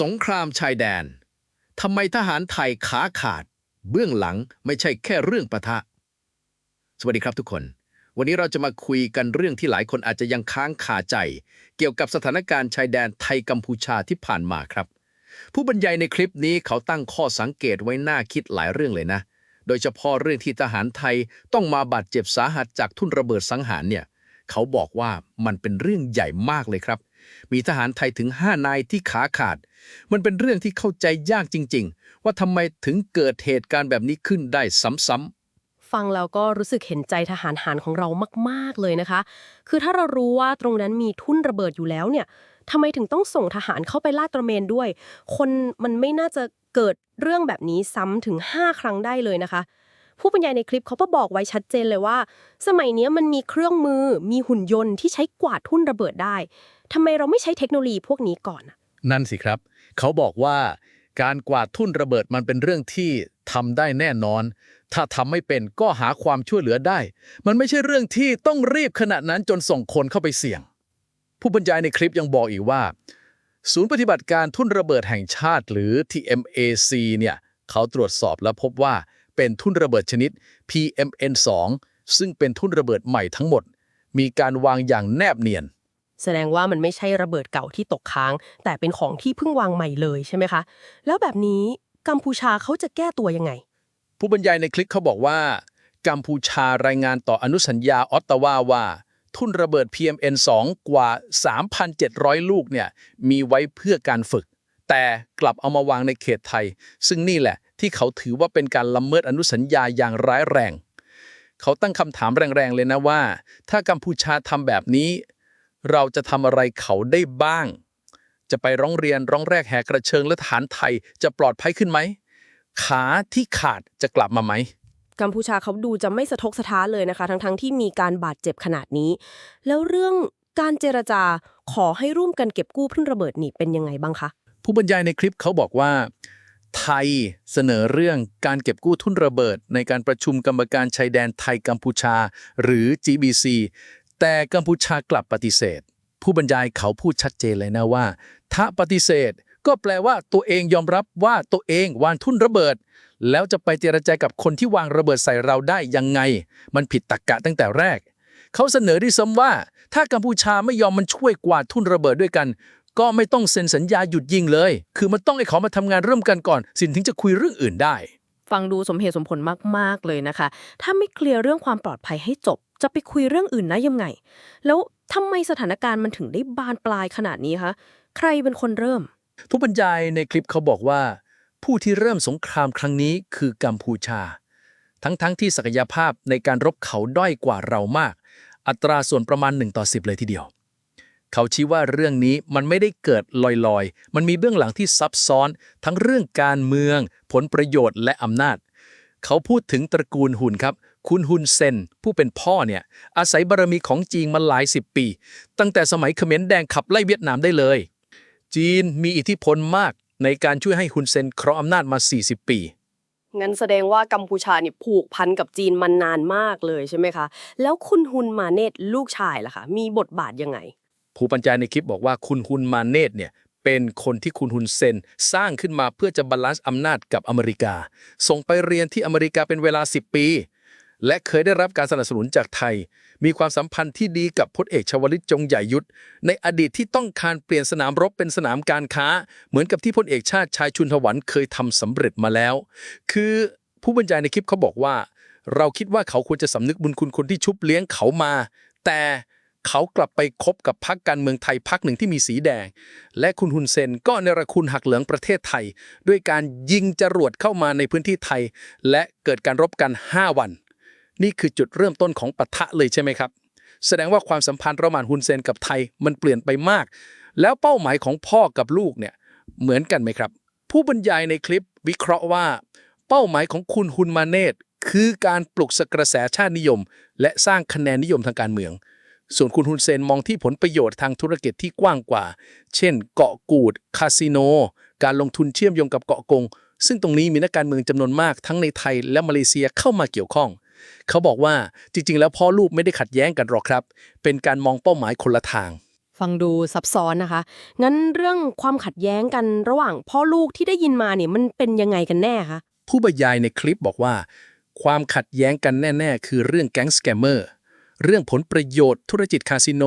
สงครามชายแดนทำไมทหารไทยขาขาด เบื้องหลังไม่ใช่แค่เรื่องปะทะ สวัสดีครับทุกคน วันนี้เราจะมาคุยกันเรื่องที่หลายคนอาจจะยังค้างคาใจ เกี่ยวกับสถานการณ์ชายแดนไทยกัมพูชาที่ผ่านมาครับ ผู้บรรยายในคลิปนี้เขาตั้งข้อสังเกตไว้น่าคิดหลายเรื่องเลยนะ โดยเฉพาะเรื่องที่ทหารไทยต้องมาบาดเจ็บสาหัสจากทุ่นระเบิดสังหารเนี่ยเขาบอกว่ามันเป็นเรื่องใหญ่มากเลยครับ มีทหารไทยถึง 5 นายที่ขาขาด มันเป็นเรื่องที่เข้าใจยากจริง ๆ ว่าทำไมถึงเกิดเหตุการณ์แบบนี้ขึ้นได้ซ้ำๆฟังแล้วก็รู้สึกเห็นใจทหารหารของเรามาก ๆ เลยนะคะ คือถ้าเรารู้ว่าตรงนั้นมีทุ่นระเบิดอยู่แล้วเนี่ยทำไมถึงต้องส่งทหารเข้าไปลาดตระเวนด้วย คนมันไม่น่าจะเกิดเรื่องแบบนี้ซ้ำถึง 5 ครั้งได้เลยนะคะ ผู้บรรยายในคลิปเขาก็บอกไว้ชัดเจนเลยว่า สมัยนี้มันมีเครื่องมือมีหุ่นยนต์ที่ใช้กวาดทุ่นระเบิดได้ทำไมเราไม่ใช้เทคโนโลยีพวกนี้ก่อน นั่นสิครับ เขาบอกว่าการกวาดทุ่นระเบิดมันเป็นเรื่องที่ทำได้แน่นอน ถ้าทำไม่เป็นก็หาความช่วยเหลือได้ มันไม่ใช่เรื่องที่ต้องรีบขนาดนั้นจนส่งคนเข้าไปเสี่ยง ผู้บรรยายในคลิปยังบอกอีกว่า ศูนย์ปฏิบัติการทุ่นระเบิดแห่งชาติหรือ TMAC เนี่ยเขาตรวจสอบและพบว่า เป็นทุ่นระเบิดชนิด PMN2 ซึ่งเป็นทุ่นระเบิดใหม่ทั้งหมด มีการวางอย่างแนบเนียน แสดงว่ามันไม่ใช่ระเบิดเก่าที่ตกค้าง แต่เป็นของที่เพิ่งวางใหม่เลยใช่ไหมคะ แล้วแบบนี้กัมพูชาเขาจะแก้ตัวยังไง ผู้บรรยายในคลิปเขาบอกว่ากัมพูชารายงานต่ออนุสัญญาออตตาวาว่า ทุ่นระเบิด PMN2 กว่า 3,700 ลูกเนี่ยมีไว้เพื่อการฝึก แต่กลับเอามาวางในเขตไทย ซึ่งนี่แหละ ที่เขาถือว่าเป็นการละเมิดอนุสัญญาอย่างร้ายแรง เขาตั้งคำถามแรงๆเลยนะว่า ถ้ากัมพูชาทำแบบนี้ เราจะทำอะไรเขาได้บ้าง จะไปร้องเรียนร้องแรกแหกกระเชิงและทหารไทยจะปลอดภัยขึ้นไหมขาที่ขาดจะกลับมาไหมกัมพูชาเขาดูจะไม่สะทกสะท้านเลยนะคะ ทั้งๆที่มีการบาดเจ็บขนาดนี้ แล้วเรื่องการเจรจาขอให้ร่วมกันเก็บกู้ทุ่นระเบิดนี่เป็นยังไงบ้างคะ ผู้บรรยายในคลิปเขาบอกว่า ไทยเสนอเรื่องการเก็บกู้ทุนระเบิด ในการประชุมกรรมการชายแดนไทยกัมพูชา หรือ GBC แต่กัมพูชากลับปฏิเสธ ผู้บรรยายเขาพูดชัดเจนเลยนะว่า ถ้าปฏิเสธ ก็แปลว่าตัวเองยอมรับว่าตัวเองวางทุนระเบิด แล้วจะไปเจรจากับคนที่วางระเบิดใส่เราได้ยังไง มันผิดตรรกกะตั้งแต่แรก เขาเสนอด้วยซ้ำว่า ถ้ากัมพูชาไม่ยอมมันช่วยกวาดทุนระเบิดด้วยกัน ก็ไม่ต้องเซ็นสัญญาหยุดยิงเลย คือมันต้องให้เขามาทำงานร่วมกันก่อน สินถึงจะคุยเรื่องอื่นได้ ฟังดูสมเหตุสมผลมากๆเลยนะคะ ถ้าไม่เคลียร์เรื่องความปลอดภัยให้จบ จะไปคุยเรื่องอื่นได้ยังไง แล้วทำไมสถานการณ์มันถึงได้บานปลายขนาดนี้คะ ใครเป็นคนเริ่ม ผู้บรรยายในคลิปเขาบอกว่า ผู้ที่เริ่มสงครามครั้งนี้คือกัมพูชา ทั้งๆทที่ศักยภาพในการรบเขาด้อยกว่าเรามาก อัตราส่วนประมาณ1ต่อ10 เลยทีเดียว เขาชี้ว่าเรื่องนี้มันไม่ได้เกิดลอยๆ มันมีเบื้องหลังที่ซับซ้อน ทั้งเรื่องการเมือง ผลประโยชน์และอำนาจ เขาพูดถึงตระกูลหุนครับ คุณฮุนเซน ผู้เป็นพ่อเนี่ย อาศัยบารมีของจีนมาหลายสิบปี ตั้งแต่สมัยเขมรแดงขับไล่เวียดนามได้เลย จีนมีอิทธิพลมากในการช่วยให้ฮุนเซนครองอำนาจมา 40 ปีงั้นแสดงว่ากัมพูชาเนี่ยผูกพันกับจีนมานานมากเลยใช่ไหมคะ แล้วคุณฮุนมาเนตลูกชายล่ะคะ มีบทบาทยังไง ผู้บรรยายในคลิปบอกว่าคุณฮุนมาเนตเนี่ยเป็นคนที่คุณฮุนเซนสร้างขึ้นมาเพื่อจะบาลานซ์อำนาจกับอเมริกา ส่งไปเรียนที่อเมริกาเป็นเวลา 10 ปี และเคยได้รับการสนับสนุนจากไทย มีความสัมพันธ์ที่ดีกับพลเอกชวลิตจงใหญ่ยุทธในอดีตที่ต้องการเปลี่ยนสนามรบเป็นสนามการค้า เหมือนกับที่พลเอกชาติชายชุนทวันเคยทำสำเร็จมาแล้ว คือผู้บรรยายในคลิปเขาบอกว่า เราคิดว่าเขาควรจะสำนึกบุญคุณคนที่ชุบเลี้ยงเขามา แต่ เขากลับไปคบกับพรรคการเมืองไทยพรรคหนึ่งที่มีสีแดง และคุณฮุนเซนก็เนรคุณหักเหลืองประเทศไทย ด้วยการยิงจรวดเข้ามาในพื้นที่ไทย และเกิดการรบกัน 5 วัน นี่คือจุดเริ่มต้นของปะทะเลยใช่ไหมครับ แสดงว่าความสัมพันธ์ระหว่างฮุนเซนกับไทยมันเปลี่ยนไปมาก แล้วเป้าหมายของพ่อกับลูกเนี่ยเหมือนกันไหมครับ ผู้บรรยายในคลิปวิเคราะห์ว่า เป้าหมายของคุณฮุนมาเนตคือการปลุกสกระแสชาตินิยม และสร้างคะแนนนิยมทางการเมือง ส่วนคุณฮุนเซนมองที่ผลประโยชน์ทางธุรกิจที่กว้างกว่า เช่น เกาะกูด คาสิโน การลงทุนเชื่อมโยงกับเกาะกง ซึ่งตรงนี้มีนักการเมืองจำนวนมากทั้งในไทยและมาเลเซียเข้ามาเกี่ยวข้อง เขาบอกว่าจริง ๆ แล้วพ่อลูกไม่ได้ขัดแย้งกันหรอกครับ เป็นการมองเป้าหมายคนละทางฟังดูซับซ้อนนะคะ งั้นเรื่องความขัดแย้งกันระหว่างพ่อลูกที่ได้ยินมาเนี่ยมันเป็นยังไงกันแน่คะ ผู้บรรยายในคลิปบอกว่า ความขัดแย้งกันแน่ ๆ คือเรื่องแก๊งสแกมเมอร์ เรื่องผลประโยชน์ธุรกิจคาสิโน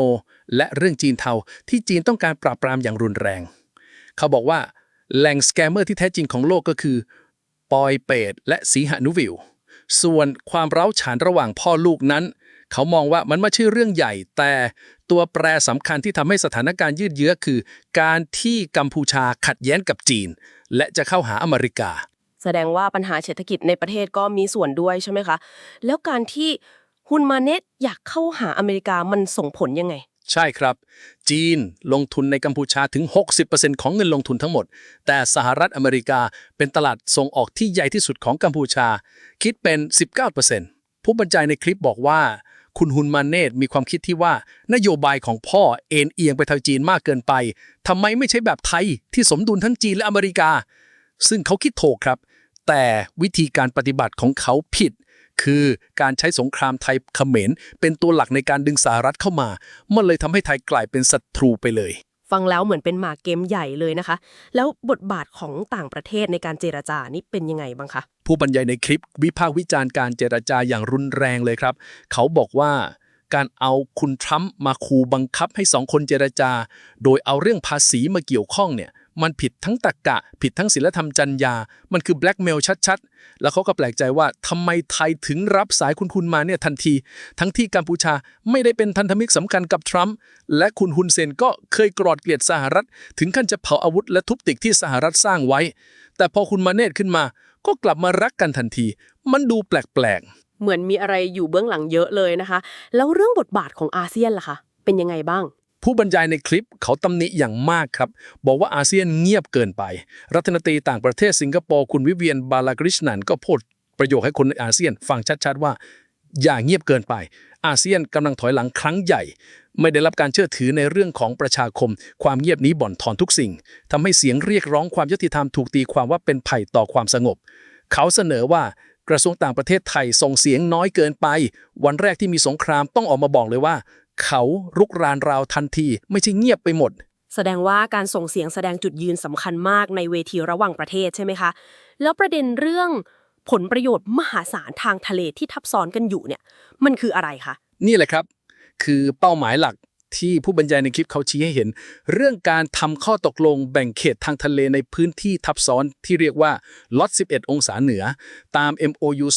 และเรื่องจีนเทาที่จีนต้องการปราบปรามอย่างรุนแรง เขาบอกว่าแหล่งสแกมเมอร์ที่แท้จริงของโลกก็คือ ปอยเปตและสีหนุวิวส่วนความเร้าฉานระหว่างพ่อลูกนั้น เขามองว่ามันไม่ใช่เรื่องใหญ่ แต่ตัวแปรสำคัญที่ทำให้สถานการณ์ยืดเยื้อคือ การที่กัมพูชาขัดแย้งกับจีน และจะเข้าหาอเมริกาแสดงว่าปัญหาเศรษฐกิจในประเทศก็มีส่วนด้วยใช่ไหมคะ แล้วการที่ ฮุนมาเนตอยากเข้าหาอเมริกามันส่งผลยังไง ใช่ครับ จีนลงทุนในกัมพูชาถึง 60%ของเงินลงทุนทั้งหมด แต่สหรัฐอเมริกาเป็นตลาดส่งออกที่ใหญ่ที่สุดของกัมพูชา คิดเป็น 19%ผู้บรรยายในคลิปบอกว่า คุณฮุนมาเนตมีความคิดที่ว่านโยบายของพ่อเอ็นเอียงไปทางจีนมากเกินไปทำไมไม่ใช่แบบไทยที่สมดุลทั้งจีนและอเมริกา ซึ่งเขาคิดโถกครับ แต่วิธีการปฏิบัติของเขาผิด คือการใช้สงครามไทยเขมรเป็นตัวหลักในการดึงสหรัฐเข้ามา มันเลยทำให้ไทยกลายเป็นศัตรูไปเลย ฟังแล้วเหมือนเป็นหมากเกมใหญ่เลยนะคะ แล้วบทบาทของต่างประเทศในการเจรจานี่เป็นยังไงบ้างคะ ผู้บรรยายในคลิปวิพากษ์วิจารณ์การเจรจาอย่างรุนแรงเลยครับ เขาบอกว่าการเอาคุณทรัมป์มาคูบังคับให้สองคนเจรจา โดยเอาเรื่องภาษีมาเกี่ยวข้องเนี่ย มันผิดทั้งตรกกะ ผิดทั้งศีลธรรมจรรยามันคือแบล็กเมลชัดๆ แล้วเขาก็แปลกใจว่าทำไมไทยถึงรับสายคุณคุณมาเนี่ยทันที ทั้งที่กัมพูชาไม่ได้เป็นพันธมิตรสำคัญกับทรัมป์และคุณฮุนเซนก็เคยกรอดเกลียดสหรัฐ ถึงขั้นจะเผาอาวุธและทุบตึกที่สหรัฐสร้างไว้ แต่พอคุณมาเนตขึ้นมา ก็กลับมารักกันทันที มันดูแปลกๆเหมือนมีอะไรอยู่เบื้องหลังเยอะเลยนะคะ แล้วเรื่องบทบาทของอาเซียนล่ะคะเป็นยังไงบ้าง ผู้บรรยายในคลิปเขาตำหนิอย่างมากครับ บอกว่าอาเซียนเงียบเกินไป รัฐมนตรีต่างประเทศสิงคโปร์คุณวิเวียนบาลากริชนันก็พูดประโยคให้คนในอาเซียนฟังชัดๆว่า อย่าเงียบเกินไป อาเซียนกำลังถอยหลังครั้งใหญ่ ไม่ได้รับการเชื่อถือในเรื่องของประชาคม ความเงียบนี้บ่อนทอนทุกสิ่งทำให้เสียงเรียกร้องความยุติธรรมถูกตีความว่าเป็นภัยต่อความสงบ เขาเสนอว่ากระทรวงต่างประเทศไทยส่งเสียงน้อยเกินไป วันแรกที่มีสงครามต้องออกมาบอกเลยว่า เขารุกรานราวทันที ไม่ใช่เงียบไปหมด แสดงว่าการส่งเสียงแสดงจุดยืนสำคัญมากในเวทีระหว่างประเทศใช่ไหมคะ แล้วประเด็นเรื่องผลประโยชน์มหาศาลทางทะเลที่ทับซ้อนกันอยู่เนี่ยมันคืออะไรคะ นี่แหละครับ คือเป้าหมายหลักที่ผู้บรรยายในคลิปเขาชี้ให้เห็น เรื่องการทำข้อตกลงแบ่งเขตทางทะเลในพื้นที่ทับซ้อนที่เรียกว่าล็อต11 องศาเหนือ ตาม MOU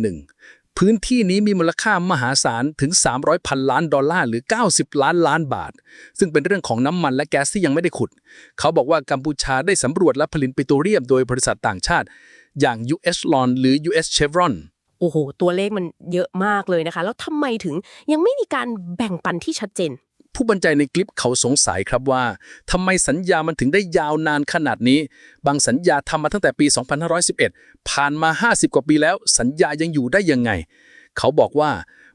2541 พื้นที่นี้มีมูลค่ามหาศาลถึง 300พันล้านดอลลาร์หรือ 90 ล้านล้านบาท ซึ่งเป็นเรื่องของน้ำมันและแก๊สที่ยังไม่ได้ขุด เขาบอกว่ากัมพูชาได้สำรวจและผลิตปิโตรเลียมโดยบริษัทต่างชาติ อย่าง US l o n หรือ US Chevron โอ้โห ตัวเลขมันเยอะมากเลยนะคะ แล้วทำไมถึงยังไม่มีการแบ่งปันที่ชัดเจน ผู้บรรยายในคลิปเขาสงสัยครับว่าทำไมสัญญามันถึงได้ยาวนานขนาดนี้ บางสัญญาทำมาตั้งแต่ปี 2511 ผ่านมา 50 กว่าปีแล้ว สัญญายังอยู่ได้ยังไง เขาบอกว่า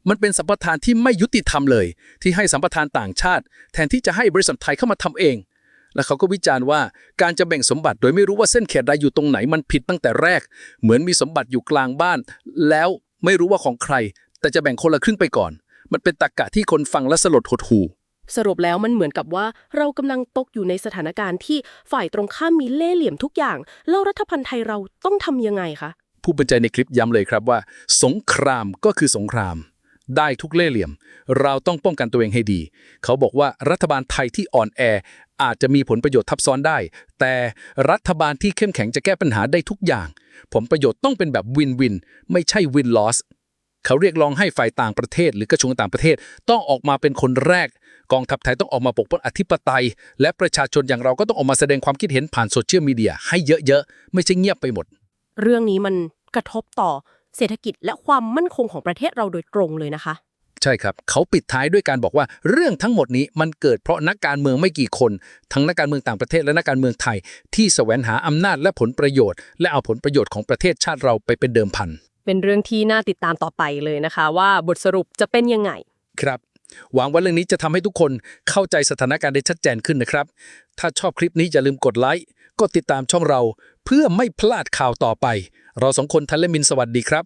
มันเป็นสัมปทานที่ไม่ยุติธรรมเลย ที่ให้สัมปทานต่างชาติ แทนที่จะให้บริษัทไทยเข้ามาทำเอง และเขาก็วิจารณ์ว่าการจะแบ่งสมบัติโดยไม่รู้ว่าเส้นเขตใดอยู่ตรงไหนมันผิดตั้งแต่แรก เหมือนมีสมบัติอยู่กลางบ้าน แล้วไม่รู้ว่าของใคร แต่จะแบ่งคนละครึ่งไปก่อน มันเป็นตรรกะที่คนฟังและสลดหดหู่ สรุปแล้วมันเหมือนกับว่าเรากำลังตกอยู่ในสถานการณ์ที่ฝ่ายตรงข้ามมีเล่ห์เหลี่ยมทุกอย่าง แล้วรัฐพันธ์ไทยเราต้องทำยังไงคะ ผู้บรรยายในคลิปย้ำเลยครับว่า สงครามก็คือสงคราม ได้ทุกเล่ห์เหลี่ยม เราต้องป้องกันตัวเองให้ดี เขาบอกว่ารัฐบาลไทยที่อ่อนแอ อาจจะมีผลประโยชน์ทับซ้อนได้ แต่รัฐบาลที่เข้มแข็งจะแก้ปัญหาได้ทุกอย่าง ผลประโยชน์ต้องเป็นแบบวินวิน ไม่ใช่วินลอสเขาเรียกร้องให้ฝ่ายต่างประเทศ หรือกระทรวงต่างประเทศ ต้องออกมาเป็นคนแรก กองทัพไทยต้องออกมาปกป้องอธิปไตย และประชาชนอย่างเราก็ต้องออกมาแสดงความคิดเห็นผ่านโซเชียลมีเดียให้เยอะๆ ไม่ใช่เงียบไปหมด เรื่องนี้มันกระทบต่อเศรษฐกิจและความมั่นคงของประเทศเราโดยตรงเลยนะคะ ใช่ครับ เขาปิดท้ายด้วยการบอกว่าเรื่องทั้งหมดนี้มันเกิดเพราะนักการเมืองไม่กี่คน ทั้งนักการเมืองต่างประเทศและนักการเมืองไทย ที่แสวงหาอำนาจและผลประโยชน์ และเอาผลประโยชน์ของประเทศชาติเราไปเป็นเดิมพันเป็นเรื่องที่น่าติดตามต่อไปเลยนะคะ ว่าบทสรุปจะเป็นยังไง ครับ หวังว่าเรื่องนี้จะทำให้ทุกคนเข้าใจสถานการณ์ได้ชัดเจนขึ้นนะครับ ถ้าชอบคลิปนี้อย่าลืมกดไลค์กดติดตามช่องเรา เพื่อไม่พลาดข่าวต่อไป เราสองคนทันและมินสวัสดีครับ